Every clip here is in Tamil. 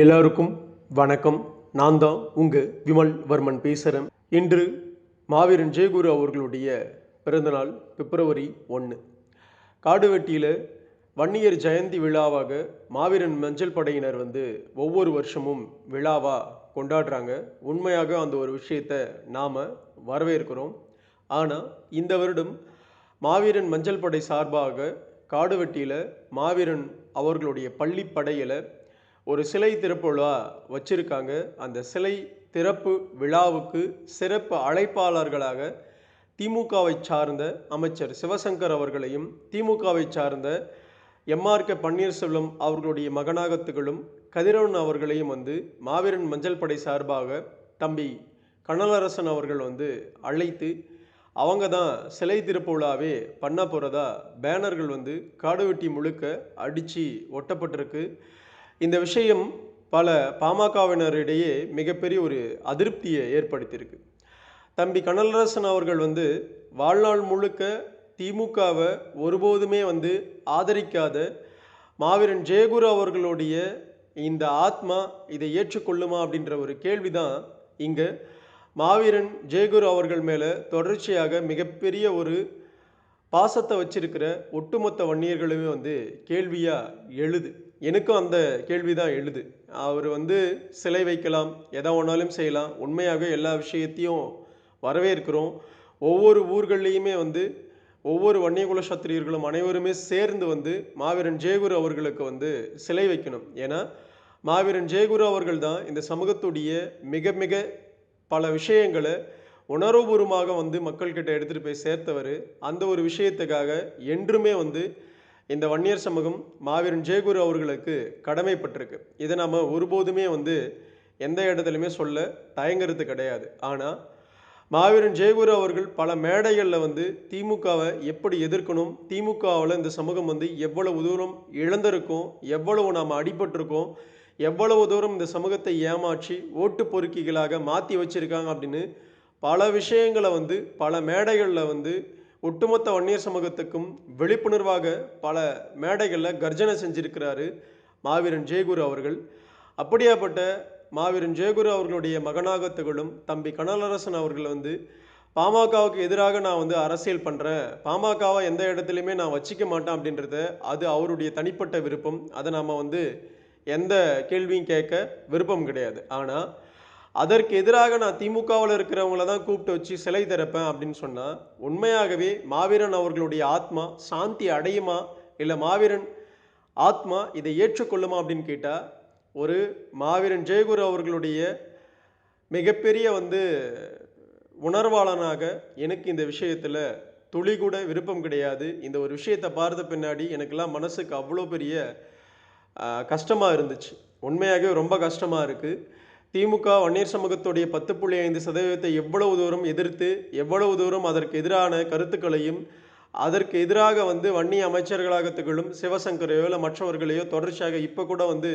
எல்லாருக்கும் வணக்கம். நான் தான் உங்கள் விமல் வர்மன் பேசுகிறேன் இன்று மாவீரன் ஜெயகுரு அவர்களுடைய பிறந்தநாள் பிப்ரவரி ஒன்று காடுவெட்டியில் வன்னியர் ஜெயந்தி விழாவாக மாவீரன் மஞ்சள் படையினர் வந்து ஒவ்வொரு வருஷமும் விழாவாக கொண்டாடுறாங்க. உண்மையாக அந்த ஒரு விஷயத்தை நாம் வரவேற்கிறோம். ஆனால் இந்த வருடம் மாவீரன் மஞ்சள் படை சார்பாக காடுவெட்டியில் மாவீரன் அவர்களுடைய பள்ளிப்படையில் ஒரு சிலை திறப்பு விழா அந்த சிலை திறப்பு விழாவுக்கு சிறப்பு அழைப்பாளர்களாக திமுகவை சார்ந்த அமைச்சர் சிவசங்கர் அவர்களையும் திமுகவை சார்ந்த எம்ஆர் கே. பன்னீர்செல்வம் அவர்களுடைய மகனாகத்துகளும் கதிரவன் அவர்களையும் வந்து மாவீரன் மஞ்சள் படை சார்பாக தம்பி கனலரசன் அவர்கள் வந்து அழைத்து அவங்க தான் சிலை திறப்பு பண்ண போகிறதா பேனர்கள் வந்து காடுவெட்டி முழுக்க அடித்து ஒட்டப்பட்டிருக்கு. இந்த விஷயம் பல பாமகவினரிடையே மிகப்பெரிய ஒரு அதிருப்தியை ஏற்படுத்தியிருக்கு. தம்பி கனலரசன் அவர்கள் வந்து வாழ்நாள் முழுக்க திமுகவை ஒருபோதுமே வந்து ஆதரிக்காத மாவீரன் ஜெயகுரு அவர்களுடைய இந்த ஆத்மா இதை ஏற்றுக்கொள்ளுமா அப்படின்ற ஒரு கேள்வி தான் இங்கே மாவீரன் ஜெயகுரு அவர்கள் மேலே தொடர்ச்சியாக மிகப்பெரிய ஒரு பாசத்தை வச்சிருக்கிற ஒட்டுமொத்த வன்னியர்களுமே வந்து கேள்வியாக எழுது. எனக்கும் அந்த கேள்வி தான் எழுது. அவர் வந்து சிலை வைக்கலாம் எதை வேணாலும் செய்யலாம். உண்மையாக எல்லா விஷயத்தையும் வரவேற்கிறோம். ஒவ்வொரு ஊர்கள்லேயுமே வந்து ஒவ்வொரு வன்னியகுல சத்திரியர்களும் அனைவருமே சேர்ந்து வந்து மாவீரன் ஜெயகுரு அவர்களுக்கு வந்து சிலை வைக்கணும். ஏன்னா மாவீரன் ஜெயகுரு அவர்கள் தான் இந்த சமூகத்துடைய மிக மிக பல விஷயங்களை உணர்வுபூர்வமாக வந்து மக்கள்கிட்ட எடுத்துகிட்டு போய் சேர்த்தவர். அந்த ஒரு விஷயத்துக்காக என்றுமே வந்து இந்த வன்னியர் சமூகம் மாவீரன் ஜெயகுரு அவர்களுக்கு கடமைப்பட்டிருக்கு. இதை நாம் ஒருபோதுமே வந்து எந்த இடத்துலையுமே சொல்ல தயங்குறது கிடையாது. ஆனால் மாவீரன் ஜெயகுரு அவர்கள் பல மேடைகளில் வந்து திமுகவை எப்படி எதிர்க்கணும் திமுகவில் இந்த சமூகம் வந்து எவ்வளவு தூரம் இழந்திருக்கும் எவ்வளவு நாம் அடிபட்டிருக்கோம் எவ்வளவு தூரம் இந்த சமூகத்தை ஏமாற்றி ஓட்டு பொறுக்கிகளாக மாற்றி வச்சுருக்காங்க அப்படின்னு பல விஷயங்களை வந்து பல மேடைகளில் வந்து ஒட்டுமொத்த வன்னியர் சமூகத்துக்கும் விழிப்புணர்வாக பல மேடைகளில் கர்ஜனை செஞ்சிருக்கிறாரு மாவீரன் ஜெயகுரு அவர்கள். அப்படியாப்பட்ட மாவீரன் ஜெயகுரு அவர்களுடைய மகனாக திகழும் தம்பி கனலரசன் அவர்கள் வந்து பாமகவுக்கு எதிராக நான் வந்து அரசியல் பண்ணுறேன் பாமகவை எந்த இடத்துலையுமே நான் வச்சிக்க மாட்டேன் அப்படின்றத அது அவருடைய தனிப்பட்ட விருப்பம். அதை நாம் வந்து எந்த கேள்வியும் கேட்க விருப்பம் கிடையாது. ஆனால் அதற்கு எதிராக நான் திமுகவில் இருக்கிறவங்கள தான் கூப்பிட்டு வச்சு சிலை திறப்பேன் அப்படின்னு சொன்னால் உண்மையாகவே மாவீரன் அவர்களுடைய ஆத்மா சாந்தி அடையுமா? இல்லை மாவீரன் ஆத்மா இதை ஏற்றுக்கொள்ளுமா அப்படின்னு கேட்டால் ஒரு மாவீரன் ஜெயகுரு அவர்களுடைய மிகப்பெரிய வந்து உணர்வாளனாக எனக்கு இந்த விஷயத்தில் துளி கூட விருப்பம் கிடையாது. இந்த ஒரு விஷயத்தை பார்த்த பின்னாடி எனக்கெல்லாம் மனசுக்கு அவ்வளோ பெரிய கஷ்டமாக இருந்துச்சு. உண்மையாகவே ரொம்ப கஷ்டமாக இருக்குது திமுக வன்னியர் சமூகத்துடைய பத்து புள்ளி ஐந்து சதவீதத்தை எவ்வளவு தூரம் எதிர்த்து எவ்வளவு தூரம் அதற்கு எதிரான கருத்துக்களையும் அதற்கு எதிராக வந்து வன்னி அமைச்சர்களாக திகழும் சிவசங்கரையோ இல்லை மற்றவர்களையோ தொடர்ச்சியாக இப்போ கூட வந்து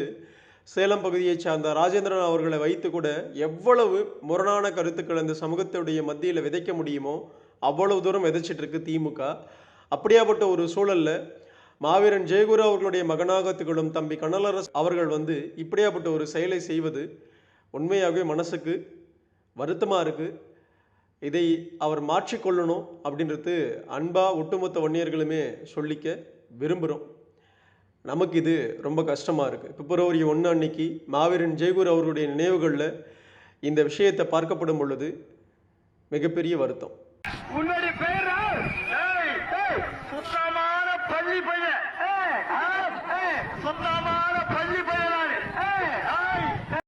சேலம் பகுதியைச் சார்ந்த ராஜேந்திரன் அவர்களை வைத்து கூட எவ்வளவு முரணான கருத்துக்கள் இந்த சமூகத்துடைய மத்தியில் விதைக்க முடியுமோ அவ்வளவு தூரம் விதைச்சிட்ருக்கு திமுக. அப்படியாப்பட்ட ஒரு சூழலில் மாவீரன் ஜெயகுரு அவர்களுடைய மகனாக திகழும் தம்பி கனலரசு அவர்கள் வந்து இப்படியாப்பட்ட ஒரு செயலை செய்வது உண்மையாகவே மனசுக்கு வருத்தமாக இருக்குது இதை அவர் மாற்றிக்கொள்ளணும் அப்படின்றது அன்பாக ஒட்டுமொத்த வன்னியர்களுமே சொல்லிக்க விரும்புகிறோம் நமக்கு இது ரொம்ப கஷ்டமாக இருக்குது பிப்ரவரி ஒன்று அன்னைக்கு மாவீரன் ஜெயகுரு அவர்களுடைய நினைவுகளில் இந்த விஷயத்தை பார்க்கப்படும் பொழுது மிகப்பெரிய வருத்தம். சுத்தமான பள்ளி பையன். சுத்தமான பள்ளி பையன்?